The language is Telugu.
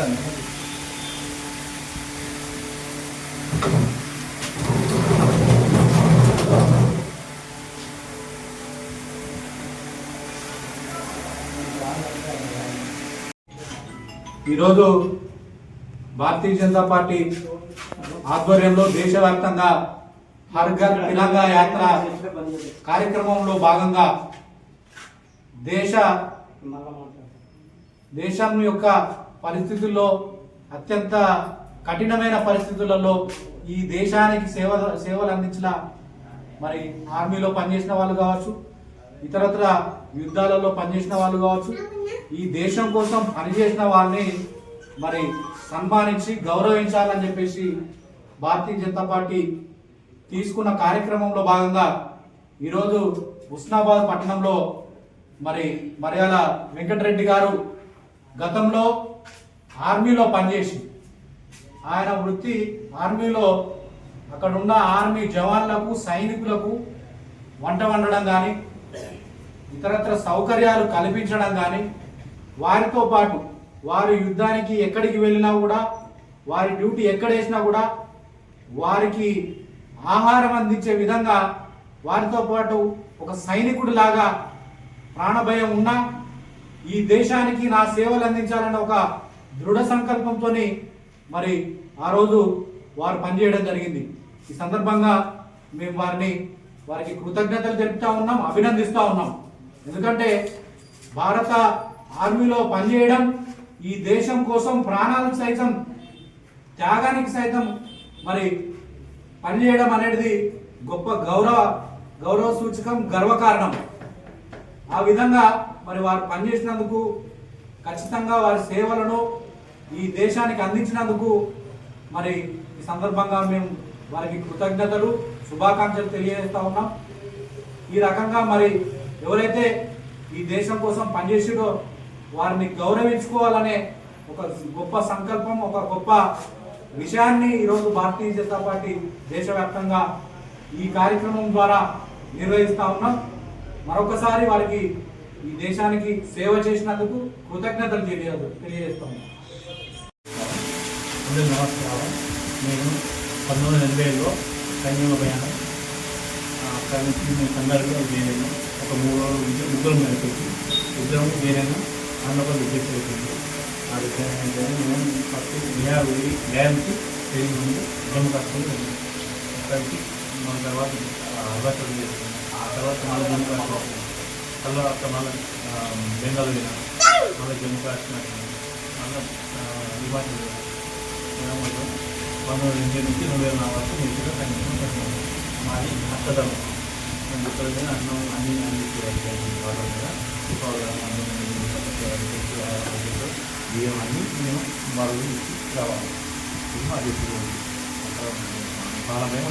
ఈరోజు భారతీయ జనతా పార్టీ ఆధ్వర్యంలో దేశవ్యాప్తంగా హర్ ఘర్ యాత్ర కార్యక్రమంలో భాగంగా దేశ దేశం యొక్క పరిస్థితుల్లో అత్యంత కఠినమైన పరిస్థితులలో ఈ దేశానికి సేవ సేవలు అందించిన మరి ఆర్మీలో పనిచేసిన వాళ్ళు కావచ్చు ఇతరత్ర యుద్ధాలలో పనిచేసిన వాళ్ళు కావచ్చు ఈ దేశం కోసం పనిచేసిన వారిని మరి సన్మానించి గౌరవించాలని చెప్పేసి భారతీయ జనతా పార్టీ తీసుకున్న కార్యక్రమంలో భాగంగా ఈరోజు ఉస్నాబాద్ పట్టణంలో మరి మర్యాద వెంకటరెడ్డి గారు గతంలో ఆర్మీలో పనిచేసి ఆయన వృత్తి ఆర్మీలో అక్కడ ఉన్న ఆర్మీ జవాన్లకు సైనికులకు వంట వండడం కానీ ఇతరత్ర సౌకర్యాలు కల్పించడం కానీ వారితో పాటు వారు యుద్ధానికి ఎక్కడికి వెళ్ళినా కూడా వారి డ్యూటీ ఎక్కడ వేసినా కూడా వారికి ఆహారం అందించే విధంగా వారితో పాటు ఒక సైనికుడు లాగా ప్రాణభయం ఉన్నా ఈ దేశానికి నా సేవలు అందించాలన్న ఒక దృఢ సంకల్పంతోనే మరి ఆ రోజు వారు పనిచేయడం జరిగింది. ఈ సందర్భంగా మేము వారిని వారికి కృతజ్ఞతలు తెలుపుతా ఉన్నాం అభినందిస్తూ ఉన్నాం. ఎందుకంటే భారత ఆర్మీలో పనిచేయడం ఈ దేశం కోసం ప్రాణాలకు సైతం త్యాగానికి సైతం మరి పనిచేయడం అనేది గొప్ప గౌరవ గౌరవ సూచకం గర్వకారణం. ఆ విధంగా మరి వారు పనిచేసినందుకు ఖచ్చితంగా వారి సేవలను ఈ దేశానికి అందించినందుకు మరి ఈ సందర్భంగా మేము వారికి కృతజ్ఞతలు శుభాకాంక్షలు తెలియజేస్తూ ఉన్నాం. ఈ రకంగా మరి ఎవరైతే ఈ దేశం కోసం పనిచేసిడో వారిని గౌరవించుకోవాలనే ఒక గొప్ప సంకల్పం ఒక గొప్ప విషయాన్ని ఈరోజు భారతీయ జనతా పార్టీ దేశవ్యాప్తంగా ఈ కార్యక్రమం ద్వారా నిర్వహిస్తూ ఉన్నాం. మరొకసారి వారికి ఈ దేశానికి సేవ చేసినందుకు కృతజ్ఞతలు తెలియ తెలియజేస్తాను నమస్కారం. నేను పంతొమ్మిది వందల ఎనభై ఎనభైలో సైన్యంలో పోయాను. ఆ, నుంచి నేను సందర్భంగా చేరాను ఒక మూడు రోజుల నుంచి ఉద్యోగం నడిపించి ఉద్యోగం చేరాను అన్నపల్లి విద్యుత్ అయిపోయింది. ఆ విషయం నేను ఫస్ట్ బిహార్ వెళ్ళి డ్యామ్కి ట్రైనింగ్ ఉంది జమ్మూ కాశ్మీర్ వెళ్ళాను అక్కడికి మన తర్వాత అరుణాచల్ ఆ తర్వాత మన జమ్మూ కాశ్మీర్ వచ్చాను. అక్క మన బెంగాల్ వెళ్ళాను మళ్ళీ జమ్మూ కాశ్మీర్ వచ్చాను. మళ్ళీ హిమాచల్ వెళ్ళాను పంతొమ్మిది ఎనిమిది నుంచి రెండు వేల నాలుగు వరకు మీరు సంగీతం పెట్టాను మాది అత్తదం మేము ఇక్కడ అన్నం అన్ని అన్ని వాళ్ళ మీద బియ్యం అన్ని మేము వాళ్ళు ఇచ్చి రావాలి ఇది పాలమేమో